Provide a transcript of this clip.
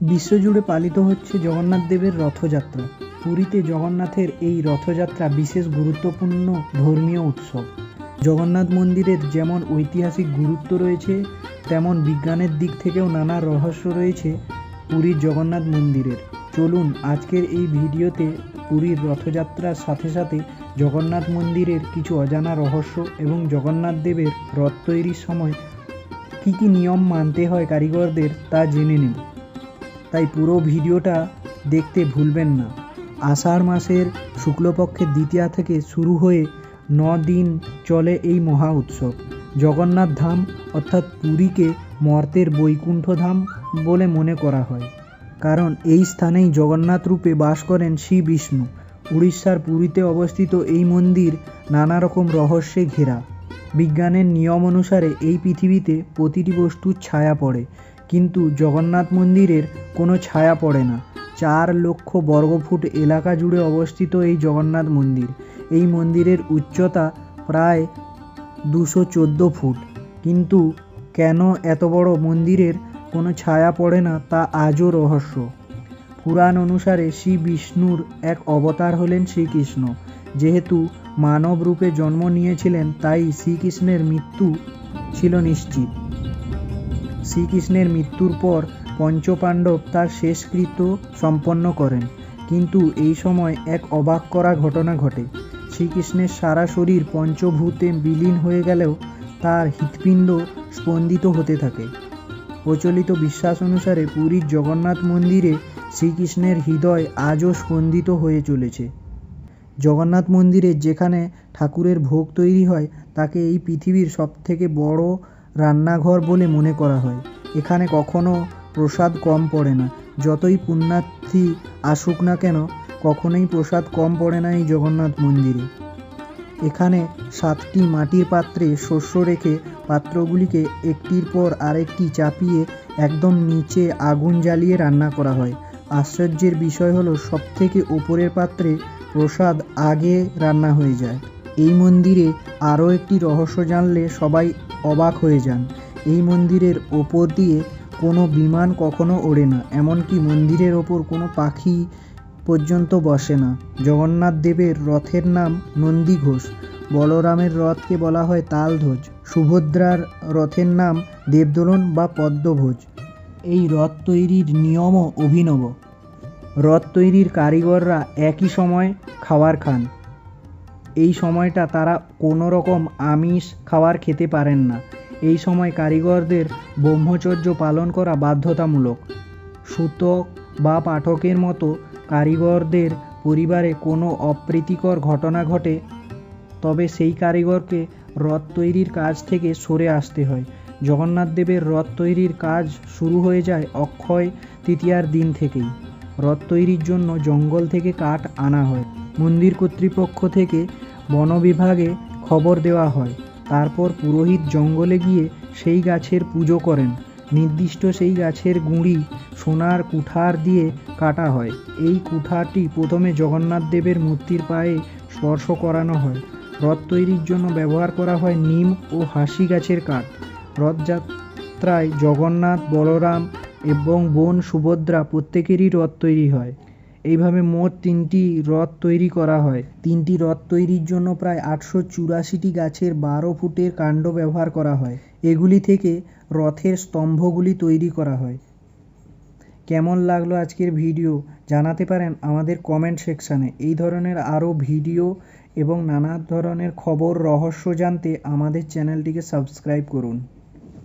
বিশ্বজুড়ে পালিত হচ্ছে জগন্নাথ দেবের রথযাত্রা। পুরীতে জগন্নাথের এই রথযাত্রা বিশেষ গুরুত্বপূর্ণ ধর্মীয় উৎসব। জগন্নাথ মন্দিরের যেমন ঐতিহাসিক গুরুত্ব রয়েছে, তেমন বিজ্ঞানের দিক থেকেও নানা রহস্য রয়েছে পুরীর জগন্নাথ মন্দিরের। চলুন আজকের এই ভিডিওতে পুরীর রথযাত্রার সাথে সাথে জগন্নাথ মন্দিরের কিছু অজানা রহস্য এবং জগন্নাথ দেবের রথ তৈরির সময় কী কী নিয়ম মানতে হয় কারিগরদের তা জেনে নেব। তাই পুরো ভিডিওটা দেখতে ভুলবেন না। আষাঢ় মাসের শুক্লপক্ষের দ্বিতীয়া থেকে শুরু হয়ে ন দিন চলে এই মহা উৎসব। জগন্নাথ ধাম অর্থাৎ পুরীকে মর্তের বৈকুণ্ঠ ধাম বলে মনে করা হয়। কারণ এই স্থানেই জগন্নাথ রূপে বাস করেন শ্রী বিষ্ণু। উড়িষ্যার পুরীতে অবস্থিত এই মন্দির নানা রকম রহস্যে ঘেরা। বিজ্ঞানের নিয়ম অনুসারে এই পৃথিবীতে প্রতিটি বস্তুর ছায়া পড়ে। কিন্তু জগন্নাথ মন্দিরের কোনো ছায়া পড়ে না। চার লক্ষ বর্গফুট এলাকা জুড়ে অবস্থিত এই জগন্নাথ মন্দির। এই মন্দিরের উচ্চতা প্রায় দুশো চোদ্দ ফুট। কিন্তু কেন এত বড় মন্দিরের কোনো ছায়া পড়ে না তা আজও রহস্য। পুরাণ অনুসারে শ্রী বিষ্ণুর এক অবতার হলেন শ্রীকৃষ্ণ। যেহেতু মানব রূপে জন্ম নিয়েছিলেন, তাই শ্রীকৃষ্ণের মৃত্যু ছিল নিশ্চিত। শ্রীকৃষ্ণের মৃত্যুর পর পঞ্চপাণ্ডব তার শেষকৃত্য সম্পন্ন করেন। কিন্তু এই সময় এক অবাক করা ঘটনা ঘটে। শ্রীকৃষ্ণের সারা শরীর পঞ্চভূতে বিলীন হয়ে গেলেও তার হৃৎপিণ্ড স্পন্দিত হতে থাকে। প্রচলিত বিশ্বাস অনুসারে পুরীর জগন্নাথ মন্দিরে শ্রীকৃষ্ণের হৃদয় আজও স্পন্দিত হয়ে চলেছে। জগন্নাথ মন্দিরে যেখানে ঠাকুরের ভোগ তৈরি হয়, তাকে এই পৃথিবীর সবথেকে বড় রান্নাঘর বলে মনে করা হয়। এখানে কখনো প্রসাদ কম পড়ে না। যতই পুণ্যার্থী আসুক না কেন, কখনোই প্রসাদ কম পড়ে না এই জগন্নাথ মন্দিরে। এখানে সাতটি মাটির পাত্রে শস্য রেখে পাত্রগুলিকে একটির পর আরেকটি চাপিয়ে একদম নিচে আগুন জ্বালিয়ে রান্না করা হয়। আশ্চর্যের বিষয় হলো, সবথেকে ওপরের পাত্রে প্রসাদ আগে রান্না হয়ে যায়। এই মন্দিরে আরও একটি রহস্য জানলে সবাই অবাক হয়ে যান। এই মন্দিরের ওপর দিয়ে কোনো বিমান কখনো ওড়ে না, এমনকি মন্দিরের ওপর কোনো পাখি পর্যন্ত বসে না। জগন্নাথ দেবের রথের নাম নন্দী ঘোষ। বলরামের রথকে বলা হয় তালধ্বজ। সুভদ্রার রথের নাম দেবদোলন বা পদ্মভোজ। এই রথ তৈরির নিয়মও অভিনব। রথ তৈরির কারিগররা একই সময় খাবার খান। এই সময়টা তারা কোনো রকম আমিষ খাবার খেতে পারেন না। এই সময় কারিগরদের ব্রহ্মচর্য পালন করা বাধ্যতামূলক। সূতক বা পাঠকের মতো কারিগরদের পরিবারে কোনো অপ্রীতিকর ঘটনা ঘটে, তবে সেই কারিগরকে রথ তৈরির কাজ থেকে সরে আসতে হয়। জগন্নাথ দেবের রথ তৈরির কাজ শুরু হয়ে যায় অক্ষয় তৃতীয়ার দিন থেকেই। রথ তৈরির জন্য জঙ্গল থেকে কাঠ আনা হয়। মন্দির কর্তৃপক্ষ থেকে বন বিভাগে খবর দেওয়া হয়। তারপর পুরোহিত জঙ্গলে গিয়ে সেই গাছের পুজো করেন। নির্দিষ্ট সেই গাছের গুঁড়ি সোনার কুঠার দিয়ে কাটা হয়। এই কুঠারটি প্রথমে জগন্নাথ দেবের মূর্তির পায়ে স্পর্শ করানো হয়। রথ তৈরির জন্য ব্যবহার করা হয় নিম ও হাসি গাছের কাঠ। রথযাত্রায় জগন্নাথ, বলরাম এবং বোন সুভদ্রা প্রত্যেকেরই রথ তৈরি হয়। এইভাবে মোট তিনটি রথ তৈরি করা হয়। তিনটি রথ তৈরির জন্য প্রায় আটশো চুরাশিটি গাছের বারো ফুটের কাণ্ড ব্যবহার করা হয়। এগুলি থেকে রথের স্তম্ভগুলি তৈরি করা হয়। কেমন লাগল আজকের ভিডিও জানাতে পারেন আমাদের কমেন্ট সেকশানে এই ধরনের আরও ভিডিও এবং নানা ধরনের খবর, রহস্য জানতে আমাদের চ্যানেলটিকে সাবস্ক্রাইব করুন।